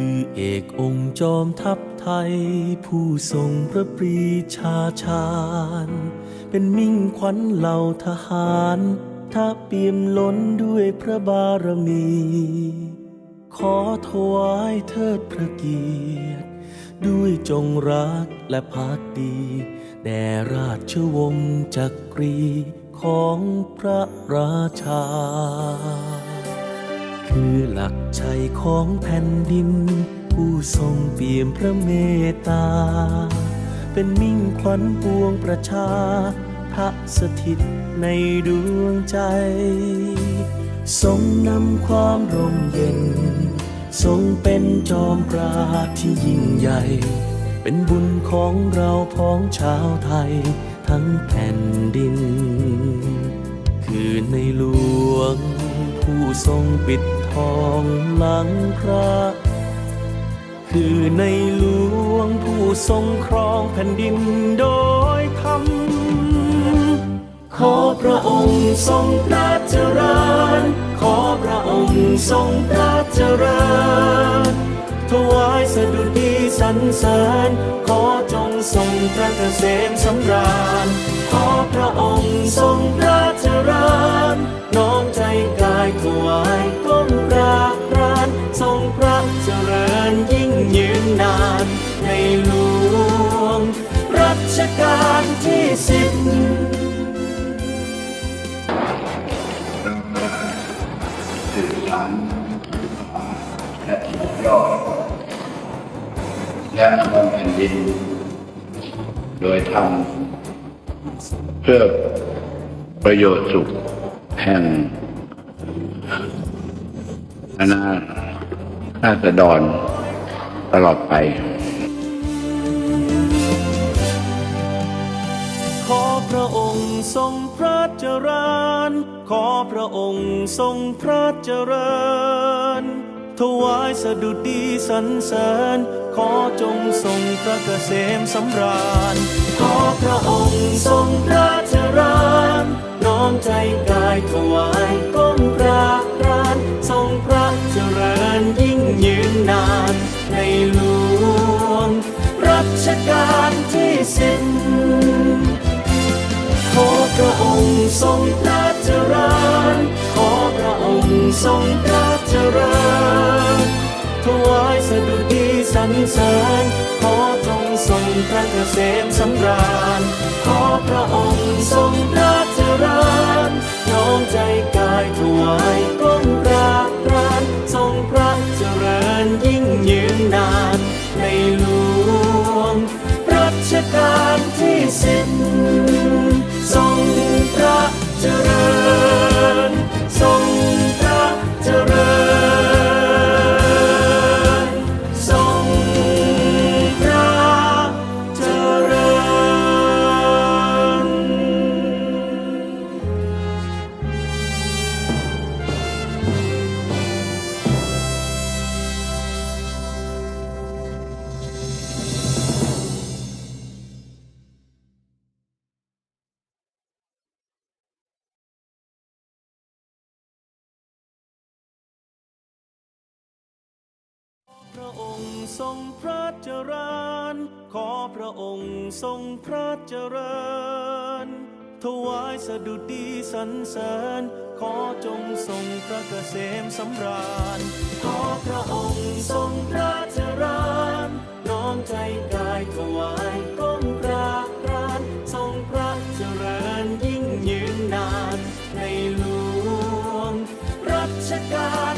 ือเอกองค์จอมทัพไทย ผู้ทรงพระปรีชาชาญ เป็นมิ่งขวัญเหล่าทหารถ้าเปี่ยมล้นด้วยพระบารมี ขอถวายเทิดพระเกียรติ ด้วยจงรักและภักดีแด่ราชวงศ์จักรีของพระราชา คือหลักชัยของแผ่นดิน ผู้ทรงเปี่ยมพระเมตตา เป็นมิ่งขวัญปวงประชาพระสถิตในดวงใจ ทรงนำความร่มเย็น ทรงเป็นจอมปราที่ยิ่งใหญ่ เป็นบุญของเราพ้องชาวไทยทั้งแผ่นดิน คือในหลวงผู้ทรงปิด ทองหลังพระ คือในหลวงผู้ทรงครองแผ่นดินโดยธรรม ขอพระองค์ทรงพระเจริญ ขอพระองค์ทรงพระเจริญ ถวายสดุดีสรรเสริญ ขอจงทรงพระเกษมสำราญ ขอพระองค์ทรงพระเจริญ กาลที่สิบสื่อสารและต่อยอดและดำเนินแผ่นดิน โดยทำเพื่อประโยชน์สุขแห่งคณะราษฎรตลอดไป ระองค์ทรงพระเจริญ ขอพระองค์ทรงพระเจริญ ถวายสดุดีสรรเสริญ ขอจงทรงพระเกษมสำราญ ขอพระองค์ทรงพระเจริญ น้อมใจกายถวายก้มกราบรานทรงพระเจริญยิ่งยืนนานในหลวงรัชกาลที่สิบขอ พระองค์ทรงพระเจริญ ขอพระองค์ทรงพระเจริญ ถวายสดุดีสรรเสริญ ขอจงทรงพระเกษมสำราญ พระองค์ทรงพระเจริญ ขอพระองค์ทรงพระเจริญ ถวายสดุดีสรรเสริญ ขอจงทรงพระเกษมสำราญ ขอพระองค์ทรงพระเจริญ น้อมใจกายถวายก้มกราบกรานทรงพระเจริญยิ่งยืนนาน ในหลวงรัชกาล